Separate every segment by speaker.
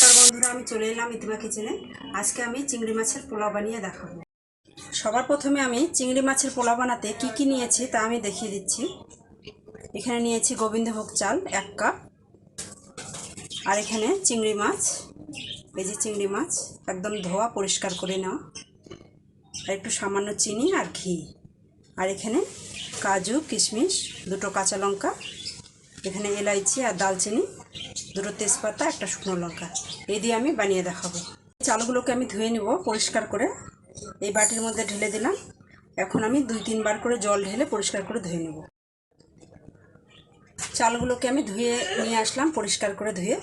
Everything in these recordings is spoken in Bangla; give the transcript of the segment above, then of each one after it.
Speaker 1: নমস্কার বন্ধুরা, আমি চলে এলাম ইতিমা কিচেনে। আজকে আমি চিংড়ি মাছের পোলাও বানিয়ে দেখাবো। সবার প্রথমে আমি চিংড়ি মাছের পোলাও বানাতে কি কি নিয়েছি তা আমি দেখিয়ে দিচ্ছি। এখানে নিয়েছি গোবিন্দভোগ চাল এক কাপ, আর এখানে চিংড়ি মাছ, এই যে চিংড়ি মাছ, একদম ধোয়া পরিষ্কার করে নেওয়া, আর একটু সামান্য চিনি আর ঘি। আর এখানে কাজু, কিশমিশ, দুটো কাঁচা লঙ্কা এখানে এলাইচি আর দালচিনি, দুটো তেজপাতা, একটা শুকনো লঙ্কা। এই দিয়ে আমি বানিয়ে দেখাবো। চালগুলোকে আমি ধুয়ে নেব পরিষ্কার করে। এই বাটির মধ্যে ঢেলে দিলাম। এখন আমি দুই, তিনবার করে জল ঢেলে পরিষ্কার করে ধুয়ে নেব। চালগুলোকে আমি ধুয়ে নিয়ে আসলাম, পরিষ্কার করে ধুয়ে।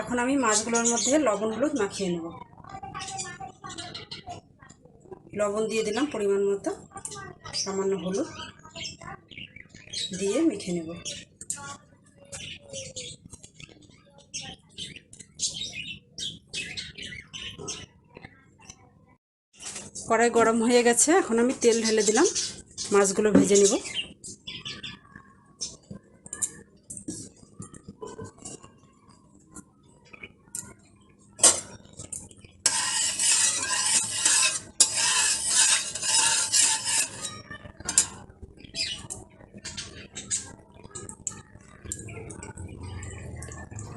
Speaker 1: এখন আমি মাছগুলোর মধ্যে লবণ হলুদ মাখিয়ে নেব। লবণ দিয়ে দিলাম পরিমাণ মতো, সামান্য হলুদ। দিয়ে মেখে নেব। কড়াই গরম হয়ে গেছে, এখন আমি তেল ঢেলে দিলাম। মাছগুলো ভেজে নেব।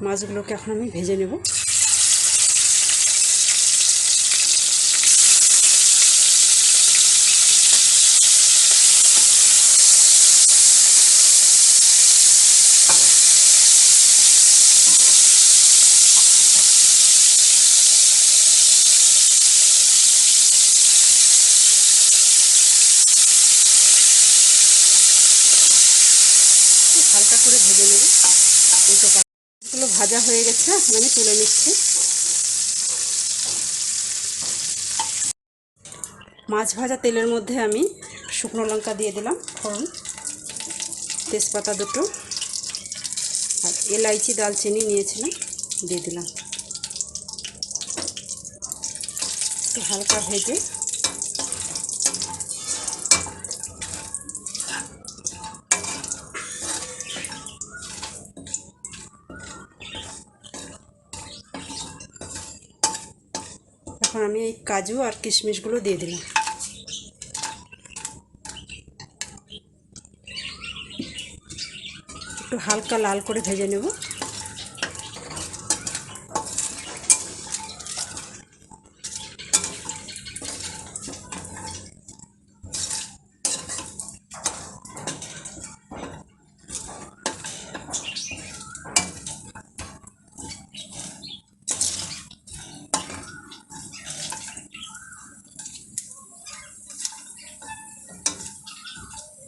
Speaker 1: মাছগুলোকে এখন আমি ভেজে নেব। হালকা করে ভেজে নেব। উল্টো গুলো ভাজা হয়ে গেছে আমি তুলে নিচ্ছি। মাছ ভাজা তেলের মধ্যে আমি শুকনো লঙ্কা দিয়ে দিলাম, ফোড়ন, তেজপাতা দুটো, আর এলাইচি, দালচিনি নিয়েছিলাম, দিয়ে দিলাম। হালকা ভেজে এখন আমি এই কাজু আর কিশমিশগুলো দিয়ে দিলাম। একটু হালকা লাল করে ভেজে নেব।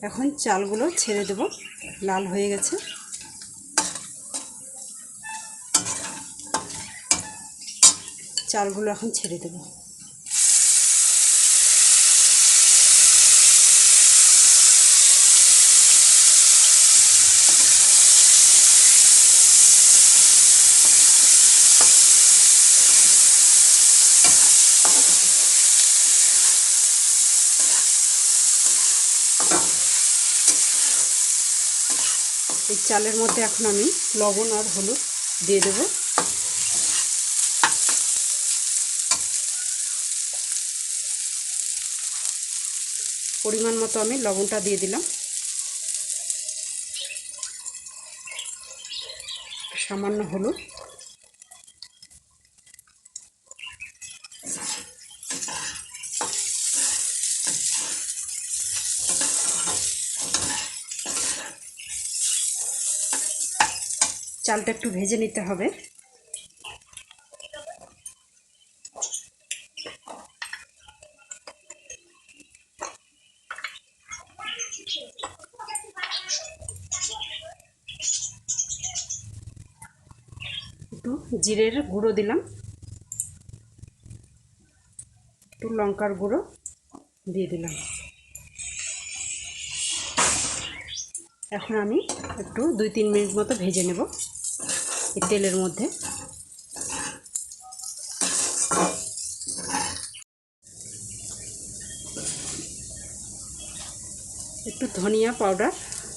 Speaker 1: এখন চালগুলো ছেড়ে দেব। লাল হয়ে গেছে। চালগুলো এখন ছেড়ে দেব। এই চালের মধ্যে এখন আমি লবণ আর হলুদ দিয়ে দেব। পরিমাণ মতো আমি লবণটা দিয়ে দিলাম। সামান্য হলুদ। চালটা একটু ভেজে নিতে হবে। একটু জিরের গুঁড়ো দিলাম। একটু লঙ্কার গুঁড়ো দিয়ে দিলাম। এখন আমি একটু দুই তিন মিনিট মতো ভেজে নেব। তেলের মধ্যে। একটু ধনিয়া পাউডার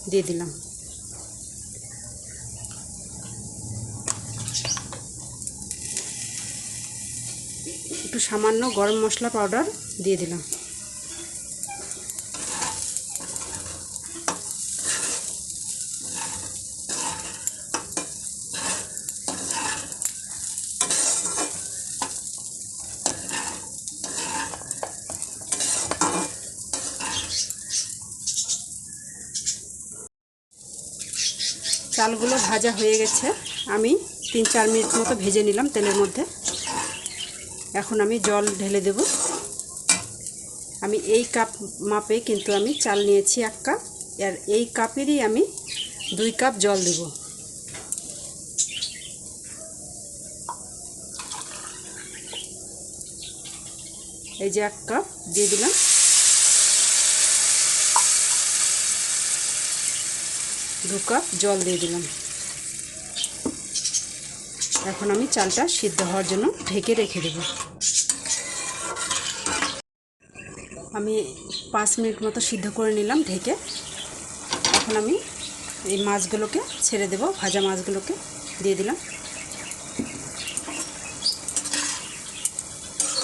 Speaker 1: দিয়ে দিলাম। একটু সামান্য গরম মশলা পাউডার দিয়ে দিলাম। চালগুলো ভাজা হয়ে গেছে। আমি তিন চার মিনিট মতো ভেজে নিলাম তেলের মধ্যে। এখন আমি জল ঢেলে দেব। আমি এই কাপ মাপে কিন্তু আমি চাল নিয়েছি এক কাপ, আর এই কাপেরই আমি দুই কাপ জল দেব। এই যে এক কাপ দিয়ে দিলাম। দু কাপ জল দিয়ে দিলাম। এখন আমি চালটা সিদ্ধ হওয়ার জন্য ঢেকে রেখে দেব। আমি পাঁচ মিনিট মতো সিদ্ধ করে নিলাম ঢেকে। এখন আমি এই মাছগুলোকে ছেড়ে দেব, ভাজা মাছগুলোকে দিয়ে দিলাম।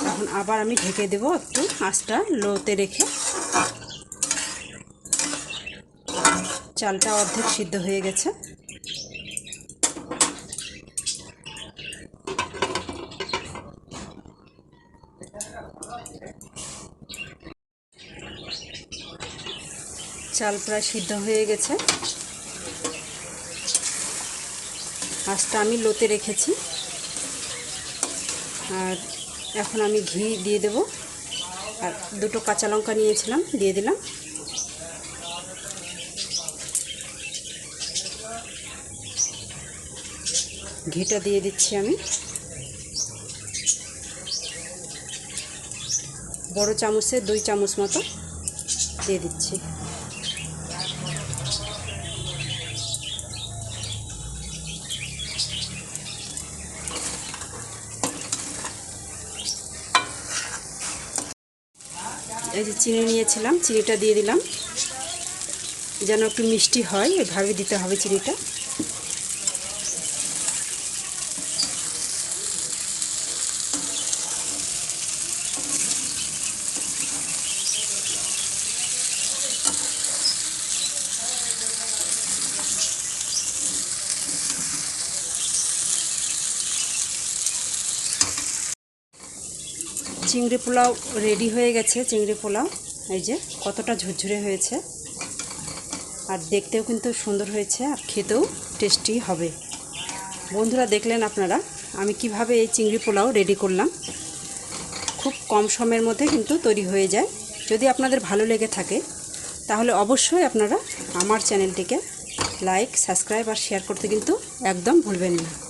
Speaker 1: এখন আবার আমি ঢেকে দেব একটু আঁচটা লোতে রেখে। চালটা অর্ধেক সিদ্ধ হয়ে গেছে। চাল প্রায় সিদ্ধ হয়ে গেছে। আঁচটা আমি লোতে রেখেছি। আর এখন আমি ঘি দিয়ে দেব। আর দুটো কাঁচা লঙ্কা নিয়েছিলাম, দিয়ে দিলাম। ঘিটা দিয়ে দিচ্ছি আমি। বড় চামচে দুই চামচ মতো দিয়ে দিচ্ছি। এই যে চিনি নিয়েছিলাম, চিনিটা দিয়ে দিলাম। যেন একটু মিষ্টি হয়, এভাবে দিতে হবে চিনিটা। চিংড়ি পোলাও রেডি হয়ে গেছে, চিংড়ি পোলাও। এই যে, কতটা ঝুরঝুরে হয়েছে। আর দেখতেও কিন্তু সুন্দর হয়েছে, আর খেতেও টেস্টি হবে। বন্ধুরা, দেখলেন আপনারা, আমি কীভাবে এই চিংড়ি পোলাও রেডি করলাম। খুব কম সময়ের মধ্যে কিন্তু তৈরি হয়ে যায়। যদি আপনাদের ভালো লেগে থাকে, তাহলে অবশ্যই আপনারা আমার চ্যানেলটিকে লাইক সাবস্ক্রাইব আর শেয়ার করতে কিন্তু একদম ভুলবেন না।